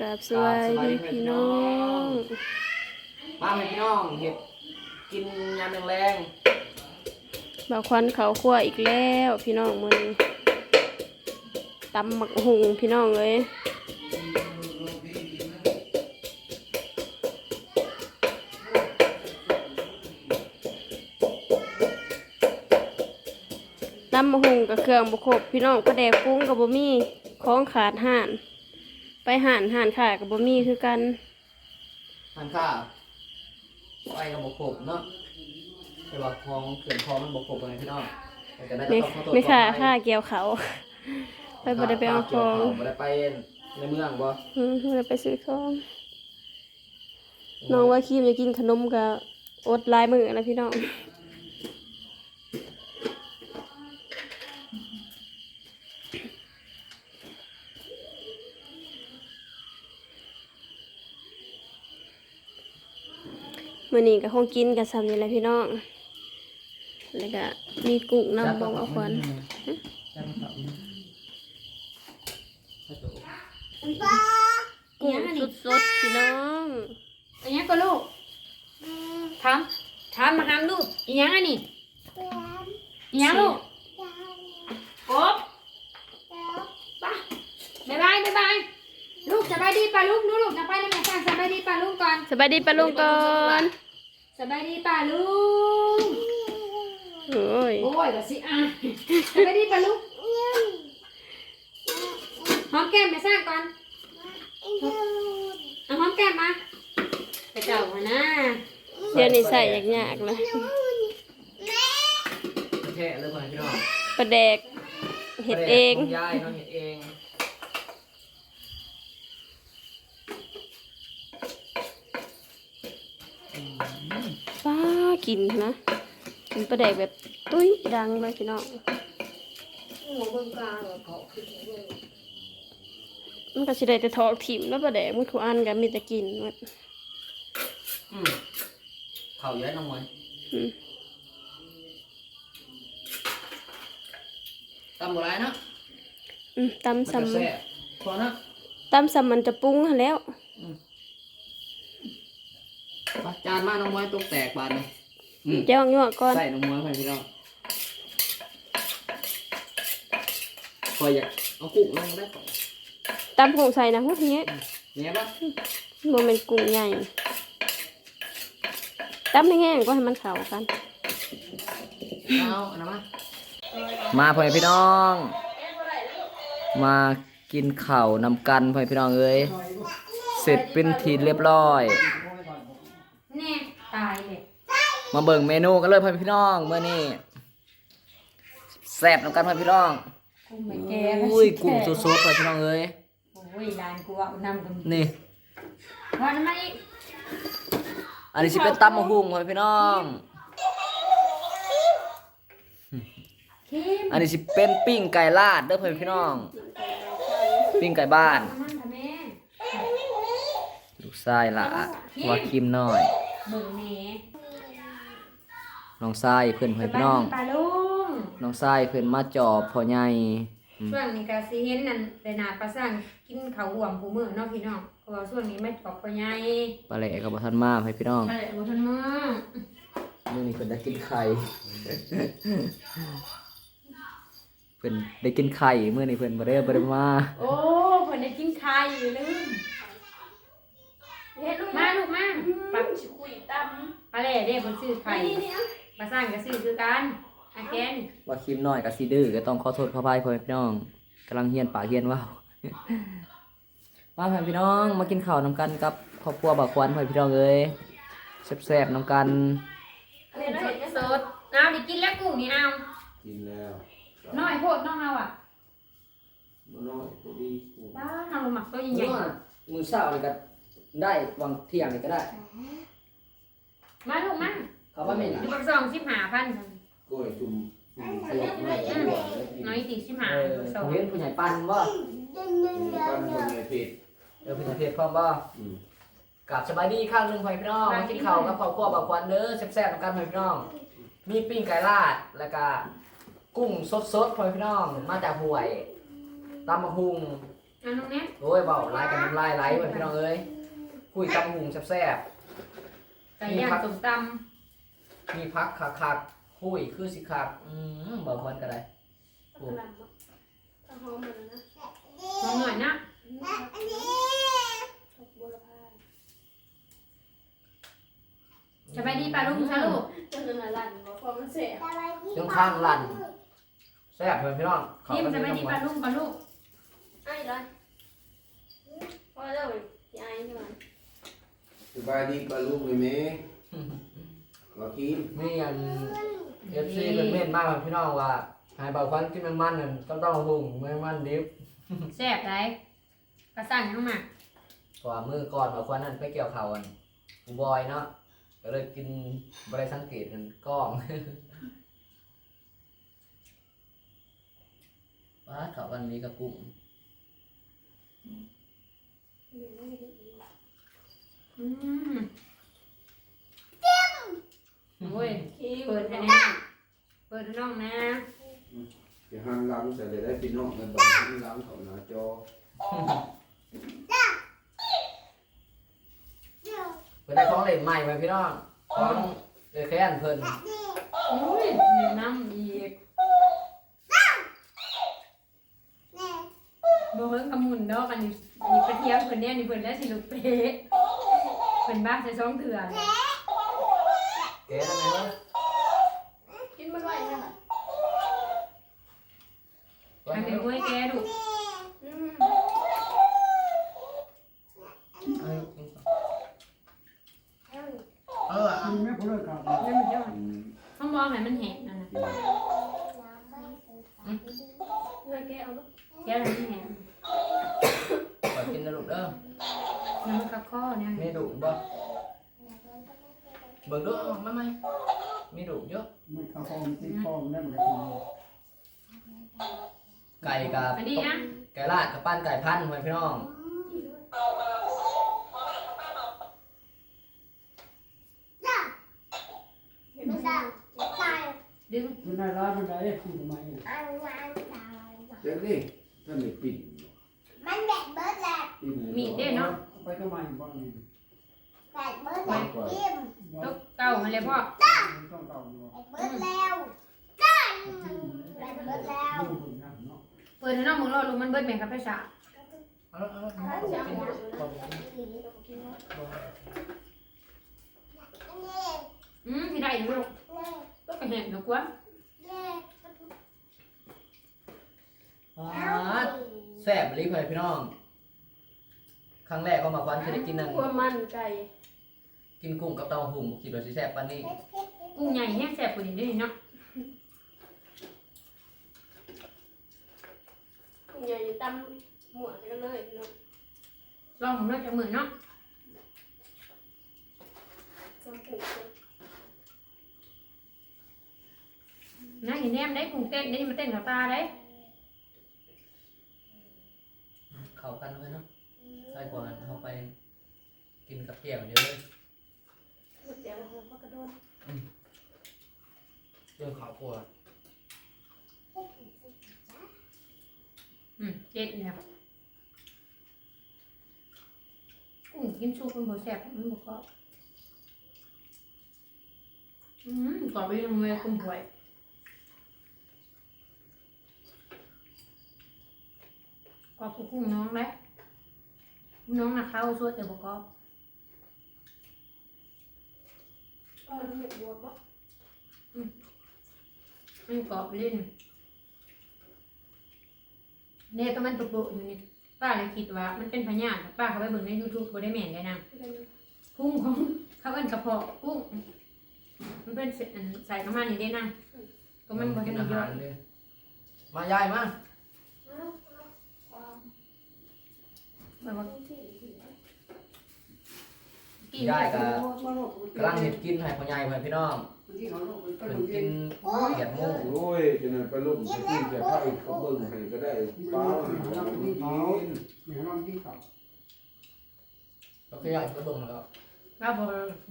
กับสวัสดีพี่น้อง มาให้พี่น้องเห็ดกินยาแรงบ่าวควันเขาคั่วอีกแล้วพี่น้องมือนี้ตำหมักหุงพี่น้องเอ้ยตำหมักหุงกับเครื่องบ่คบพี่น้องปลาแดกปุ้งกับบ่มีของขาดห่าน ไปห่านห่านขาดกับบ่มีคือกันๆทานข้าวไปกับบกบเนาะแต่ว่าคลองเขื่อนคลองมันบกบไงพี่น้องแต่ก็ได้ไม่ต้องขอโทษไม่ค่าขออภัยค่าเกี่ยวเขา ไปบ่ได้ไปเอาของบ่ได้ไปในเมืองบ่อืมบ่ได้ไปซื้อของน้องว่าครีมจะกินขนมกับอดลายมือนะพี่น้อง มื้อนี้ก็คงกินกับซ้ำนี่แหละพี่น้องแล้วก็มีกุ้งน้ำบอกเอาควันจับเขาให้ตัวกุ้งสดๆพี่น้องอันนี้ก็ลูกถามถามมาหามลูกอีหยังอันนี้อีหยังลูกกบไปบ๊ายบายบ๊ายบาย ลูกสบายดีป่ะลูกหนูลูกจะไปแล้วแม่สั่งสบายดีป่ะลูกก่อนสบายดีปะลุงก่อนสบายดีป่ะลูกโอ้ยโอ้ยก็สิอะสบายดีป่ะลูกหอมแก้มแม่สั่งก่อนเอาหอมแก้มมาไปเจ้าหัวหน้าเดี๋ยวนี้ใส่ยากๆเลยแท้เลยบ่ให้พี่น้องปลาแดกเห็ดเอง ของยายเนาะเห็ดเอง ป้า กินนะกินปลาแดกแบบตุ้ยดังเลยพี่น้องมันก็สิได้แต่ทอกถิ่มแล้วปลาแดกมันทุกอันก็มีแต่กินหมดอืมข้าวเยอะน้องมวยอืมตำบัวไรเนาะอืมตำมันซ้จะแซ่บพอเนาะำตำซ้ำมันจะปรุงหั้นแล้วมาจานมาน้องมวยตกแตกบานเลย อืมเจ้ายั่วก่อนใส่น้องมวยไปพี่น้องคอยอยากเอากุ้งลงได้ก่อนตำผงใส่นะพวกนี้เนี่ยปะมันเป็นกุ้งใหญ่ตำให้แห้งก็ให้มันเข้ากันเอาอันนั้นมามาพ่อแม่พี่น้อง มากินข้าวนำกันพ่อแม่พี่น้องเอ้ยเสร็จเป็นทีเรียบร้อยแน่ตายเลย มาเบิ่งเมนูกันเลยพ่อแม่พี่น้องเมื่อนี้แซ่บนำกันพ่อแม่พี่น้องกุ้งไม่แก่อุ้ยกุ้งสดๆพ่อแม่พี่น้องเอ้ยโอ้ยร้านกูเอานำกันนี่พอน้ำมันอีกอันนี้สิเป็นตำมะฮุ่งพ่อแม่พี่น้องเข้มอันนี้สิเป็นปิ้งไก่ลาดเด้อพ่อแม่พี่น้อง ปิ้งไก่บ้านมันทำแม่ลูกชายละว่าคิมน้อยเบิ่งแหน่ น้องชายเพื่อนพ่อแม่พี่น้อง ปลาลุงน้องชายเพื่อนมาจอบพ่อใหญ่ช่วงนี้ก็สิเห็นนั่นไปนาปลาสั่งกินข้าวห่วมผู้มื้อเนาะพี่น้องเพราะว่าช่วงนี้ไม่ตอบพ่อใหญ่ปลาแหล่กับบ่ทันมาให้พี่น้องไปเลยบ่ทันมื้อมื้อนี้เพิ่นได้กินไข่ เพิ่นได้กินไข่มื้อนี้เพิ่นบ่ได้บ่ได้มาโอ้เพิ่นได้กินไข่อยู่ลืมเฮ็ดลูกมาลูกมาปักสิคุยตำปลาแหล่เด้เพิ่นซื้อไข่ป ลาสั่งก็ซื้อคือกันอาแกนว่าคิมน้อยก็สิดื้อก็ต้องขอโทษขออภัยพ่อแม่พี่น้องกำลังเฮียนปากเฮียนว่าวมาพ่อแม่พี่น้องมากินข้าวนำกันกับครอบครัวบ่าวควันพ่อแม่พี่น้องเอ้ยแซ่บๆนำกันเล่นสดสดเอาดิกินแล้วกุ้งนี่เอากินแล้วน้อยโพดน้องเอาอะมันน้อยพอดีกูบ้าน้องหมักตัวใหญ่มื้อเช้านี่ก็ได้วังเที่ยงนี่ก็ได้ๆมาลูกมา เขาว่าแม่นดูปักซองสิบห้าพันกล้วยจุ่มจุ่มสลบไม่อืมน้อยติสิบห้าเออสองเขาเห็นผู้ใหญ่ปันบ่ปั้นคนในผิดเออผู้ใหญ่เพชรพร้อมบ่อืมกับสบายดีอีกครั้งหนึ่งพ่อพี่น้องมากินข้าวกับครอบครัวบ่าวควันเด้อแซ่บๆกันพ่อพี่น้อง มีปิ้งไก่ลาดแล้วก็กุ้งสดๆพ่อพี่น้องมาจากห้วยตำมะฮุงอะน้องเน็ตโอ้ยเบาไล่กันน้ำลายไหลเพื่อนพี่น้องเอ้ยคุยกับหุงแซ่บไก่ย่างส้มตๆ มีพักคักคักๆคุยคือสิคักอืมเบาควันก็ได้กระลำอะถ้าหอมหมดแล้วนะำลองหน่อยนะชกบัวละพาสบายดีป่ะลุงชาลูกจนจะมาลั่นบ่พอมันเสียยังข้างลั่นแซ่บเพื่อนพี่น้องพิมพ์สบายดีป่ะลุงป่ะลูกไอ้เลยพอแล้วพี่ไอ้ใช่ไหมสบายดีปลาลูกเลยไหม ก็กินมีอันเอฟซีเป็นเม่นมากพี่น้องว่าให้เบาควันกินแมงมันนั่นต้องต้องหุงแมงมันดิบแซ่บไรกระสั่งยังมากว่ามือก่อนเบาควันนั่นไปเกี่ยวเขาอันกูบอยเนาะก็เลยกินบริสังเกตมันกล้องป้าดเขาวันนี้กับกุ้งอืมโอ้ ยคิวเปิดให้แน่เปิดให้น้องนะจะหันหลังใส่เลยได้พี่น้องกันบ้างหันหลังเขาหน้าจอเพิ่นได้ของเล่นใหม่ไหมพี่น้องของเออแค่นเพิ่นโอ้ยแนะนำอีกบ่เฮิงขมุนดอกอันนี้อันนี้กระเทียมเพิ่นเนี่ยนี่เพิ่นได้สิลูกเป๊ะเพิ่นบ้าจะช่องเถื่อน แกทำไมวะกินมันไหวนะอันเป็นกล้วยแกดุอืมเออมันไม่พูดเลยครับนั่นมันยอดอืมต้องมองให้มันแห้งนั่นน่ะกินเงินแกเอาลูกแกอะไรมันแห้งขอกินนะลูกเด้อน้ำมันกระข้อเนี่ยมีดุบ่ เบิ่งดูมาไหมมีดุเยอะไม่เข้าห้องตีห้องนั่นเลยไก่กับอันนี้อะไก่ลาดกับปั้นไก่พันธุ์ไว้พี่น้องเห็นไหมจ๊ะดึงมันได้ร้ายมันได้คุณทำไมเจ๊นี่ท่านไม่ปิดมันแบบเบิร์ดแหละปิดมีดเด้เนาะไปทำไมบ้างนี่แบบเบิร์ดแหละอิ่ม ตกเก่ามาเลยพ่อต้องเก่าอยู่แบบเบิร์ดแล้วกันแบบเบิร์ดแล้วดูคนงานเนาะเปิดให้น้องมึงรอลูกมันเบิดแบ่งกับภาษาเอาเอาเอาจะกินเอาบ่อืมที่ได้อยู่ลูกตกกระแหงดอกกว่าอ่าแซ่บรีบเลยพี่น้อง ครั้งแรกก็มาควันเคยได้กินนั่นความมันไก่ กินกุ้งกับเต้าหู้บ่คิดว่าสิแซ่บปานนี้กุ้งใหญ่แห้งแซ่บกว่านี้ด้วยเนาะคุณยายตำหมวกกันเลยพี่น้องลองผมเลิกจากมือเนาะจำผูกนะเห็นแนมได้กุ้งเต้นได้มาเต้นกับตาได้เข้ากันเลยเนาะใส่กว่าเอาไปกินกับแก้วเดียวเลย เดี๋ยวเราก็กระโดด เรื่องข้าวคั่วอืมเจ็ดแล้วกุ้งกินชูคุณบ่แซ่บมันบ่ก็อืมกรอบไปยังเลยกุ้งหวยกรอบกุ้งน้องไหมน้องน่ะเข้าสวดแต่บ่กรอบก็เห็ดบัวบ่มั นกรอบเล่นเนี่ยตัวมันตุกๆอยู่นี่ป้าเลยคิดว่า มันเป็นพญาธิป้าเขาไปเบิ่งใน YouTube บ่ได้แม่นได้นะกุ้งของเขาเป็นกระเพาะกุ้งมันเป็นเศษอันใส่เข้ามานี่ได้นะก็มันบ่กิได้นมีอาเยหาอะรเลยมายายมาแบบว่ากินยายกับมาโลกกำลังเห็ดกินให้พ่อใหญ่เพื่อนพี่น้อง ที่เขาโลกไปเพิ่นกิกินนเกียดหมูโอ้ยจะนั่นปลาลูกจะกินจะเข้าเขาเบิ่งให้ก็ได้ป้าเราไม่กินอย่างนั้นที่เขาก็คืออยากจะเบิ่งแล้วเราบ่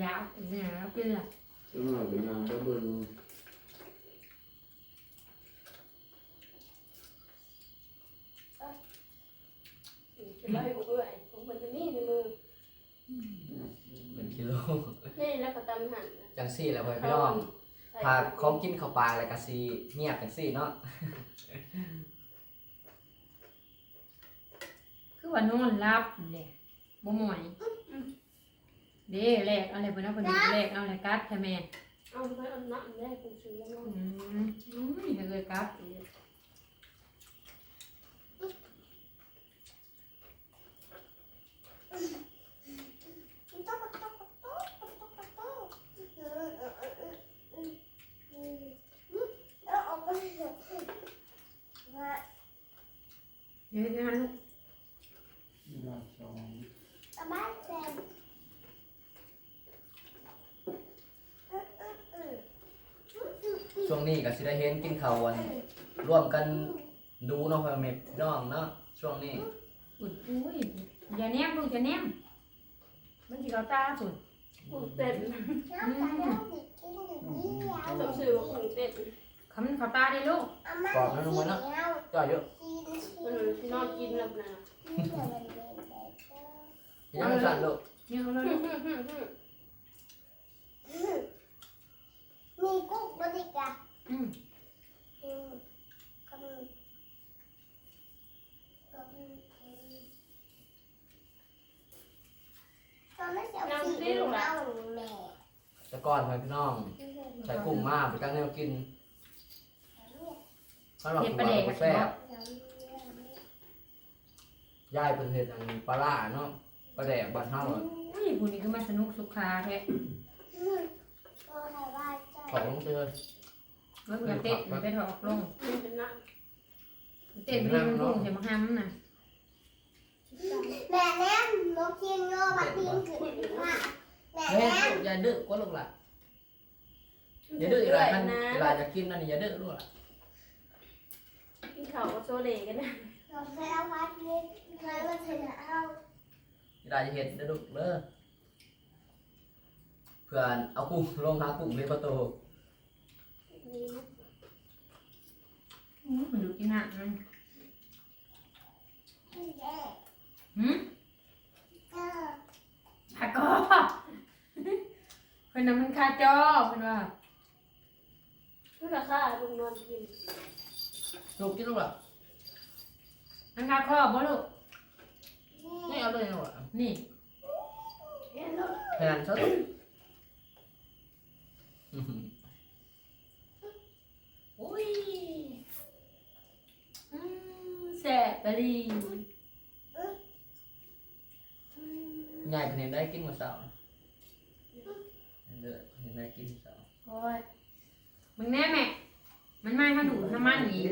อยากเนี่ยเรากินละจังหน่อยเป็นยังก็เบิ่งไปของเอื่อยของมันจะมีในมือเป็นกิโลนี่แล้วก็ตำหั่นนะ จังซี่แหละพ่อพี่น้องใส่ถ้าของกินเข้าปากแล้วก็สิเงียบจังซี่เนาะคือว่านอนรับนี่แหละบ่หมอยเด้แลกอะไรเพิ่นเอาเพิ่นแลกเอาอะไรกัดใช่ไหมเอาไปเอาน้ำแรกกูซื้อแล้วอืมอุ้ยเลยกัด เดี๋ยวเดี๋ยวนะลูกมีรอบสองช่วงนี้ก็สิได้เห็นกินข้าววันร่วมกันดูเนาะพ่อแม่พี่น้องเนาะช่วงนี้อุ้ยอุ้ยอย่าแนมลูกอย่าแนมมันสิเขาตาสุดกุ้งเต้นต้องมีเจ้าต้องซื้อว่ากุ้งเต้นคำมันเขาตาได้ลูกกรอบนะลุงมันเนาะจ่อยเยอะมันที่นอนกินแล้วนะยังสั่นลูกเนี่ยเขาเลยมีกุ๊กบริกาอืมอืมก็มีก็มีตอนนั้นเสียวสีเราแม่แต่ก่อนพ่อพี่น้อง ใส่กุ้งมาไปตั้งแนวกิน สำหรับเห็ดผู้ปลาบ่าแดกวอะแซ่บเนาะยายเพิ่นเฮ็ดอันปลาร้าเนาะปลาแดกบ้านเฮาอะอุ้ยผู้นี้ก็มาสนุกสุขาแท้ก็ให้ว่าใจขอลงเจอเมื่อกี้เตะมันไปถอกลงมันเป็นนักเตะพี่มันพุ่งใส่มะขามน่ะแม่แนมนกกินงอบัดดินขึ้นมาแม่เฮ้ยแนมอย่าดื้อกว่าลูกล่ะอย่าดื้ออีหลานมันอีหลานจะกินนั่นอย่าดื้อลูกล่ะ กินข้าวกับโซเลกันนะเราเคยเอาวัดนี้เคยมาถึงเอาอีหลานจะเฮ็ดเด้อลูกเด้อเพื่อนเอากุ้งลงหากุ้งในประตูอู้มันดูกินหนักมันแย่หืมเออขาก็เพิ่นน่ะมันคาจอเพิ่นว่าเพื่อราคาลุงนอนกิน ลูกกินลูกล่ะมันคาคอบ่ลูกไม่เอาเลยลูกล่ะนี่เห็นแล้วแทนซะอื้อหืออุ้ยอืมแซ่บไปลียายเพิ่นเห็นได้กินมื้อเช้าเด้อเห็นได้กินมื้อเช้าโอ้ยมึงแน่แม่ มันไม่มาดูดน้ำมันอีก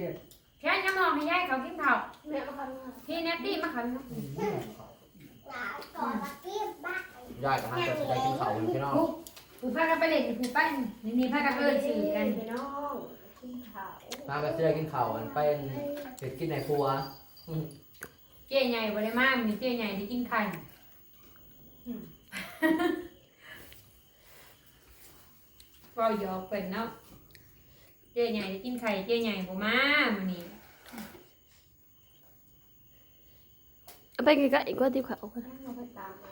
แค่ยังมองให้ยายเขากินข้าวแม่มาคันมาพี่เนตตี้มาขันเนาะหลานก่อนมากี้บ้านยายก็หาแต่สิได้กินข้าวอยู่พี่น้อง ผู้ผู้พากันไปเล่นผู้ป้านี่นี่พากันเอิ้นชื่อกันพี่น้องกินข้าวหาก็สิได้กินข้าวกันเป็นเฮ็ดกินในครัวอื้อเจ๊ใหญ่บ่ได้มามีเจ๊ใหญ่ที่กินไข่อืมเว้าหยอกเป็นเนาะ เจ๊ใหญ่ที่กินไข่เจ๊ใหญ่บ่มามื้อนี้เอาไปใกล้ๆอีกว่าที่เขาก็ได้เอาไปตามมา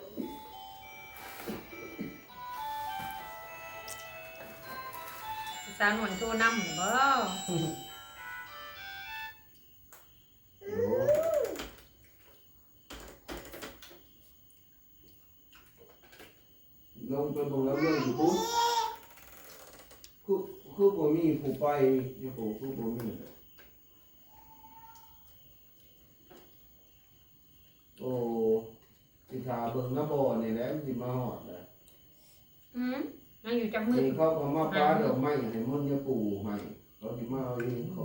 สาวหนวลโทรนำบ่ ลงไปบอกแล้วเรื่องอยู่ปุ๊บคือคือ บ่มีผู้ไปเนี่ยผมคือบ่มีโอ้สิทาเบิ่งน้ำบ่อนี่แหละมันสิมาฮอดนะอืมมันอยู่จับมือนี่เขาก็มาปาดอกไม้ให้มันจะปลูกให้เขาสิมาเอาเองเขา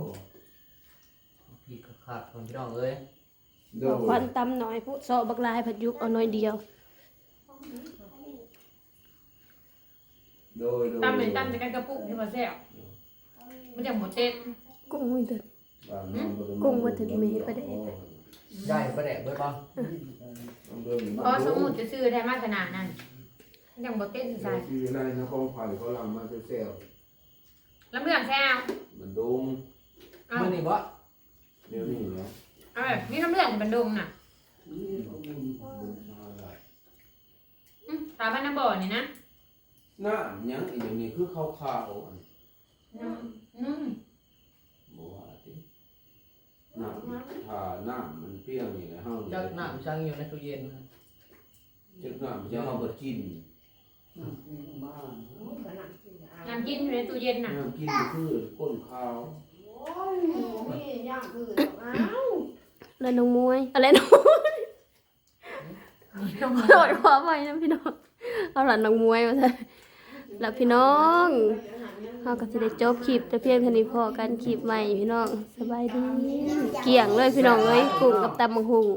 พี่ก็ขาดคนพี่น้องเอ้ยโดเอายควันตำหน่อยผู้ซอบักลายผัดยุกเอาหน่อยเดียวโดยโดยตำเป็นตำในกันกระปุกที่บ่แซ่บ มันจะหมดเต็ดกุ้งไม่เดินบ้านน้องบ่ได้กุ้งมาถึงมีประเด็นยายประแดกเบิดบ่น้องเดินอยู่พอบ้านสมมุติจะซื้อได้มาขนาดนั้นมันยังบ่เต็ดใช่ใส่ที่ไรนะของไผ่เขาลำมาเซลแล้วเรื่องแซ่บมันดงเอามื้อนี้บ่เดี๋ยวนี้นะเอาแบบนี่น้ำเรื่องบันดงน่ะมนี่เอาบุญบุญมาได้อืมตาบ้านน้ำบ่อนี่นะน้ำหยังอีอย่างนี้คือขาวๆอัน น้ำนุ่มบ่ว่าติน้ำถ้าน้ำมันเปรี้ยวนี่แหละเฮาจักน้ำช่างอยู่ในตู้เย็นนะจักน้ำจะเฮาบ่กินบ้านน้ำกินอยู่ในตู้เย็นน่ะน้ำกินก็คือก้นขาวแล้วน้องมวยอะไรน้องมวยโดดขอไปนะพี่น้องเอาหลานน้องมวยมาใส่แล้วพี่น้อง เราก็สิได้จบคลิปแต่เพียงเท่านี้พอกันคลิปใหม่พี่น้องสบายดี เกี่ยงเลยพี่น้องเอ้ยกุ้งกับตำบักหุ่ง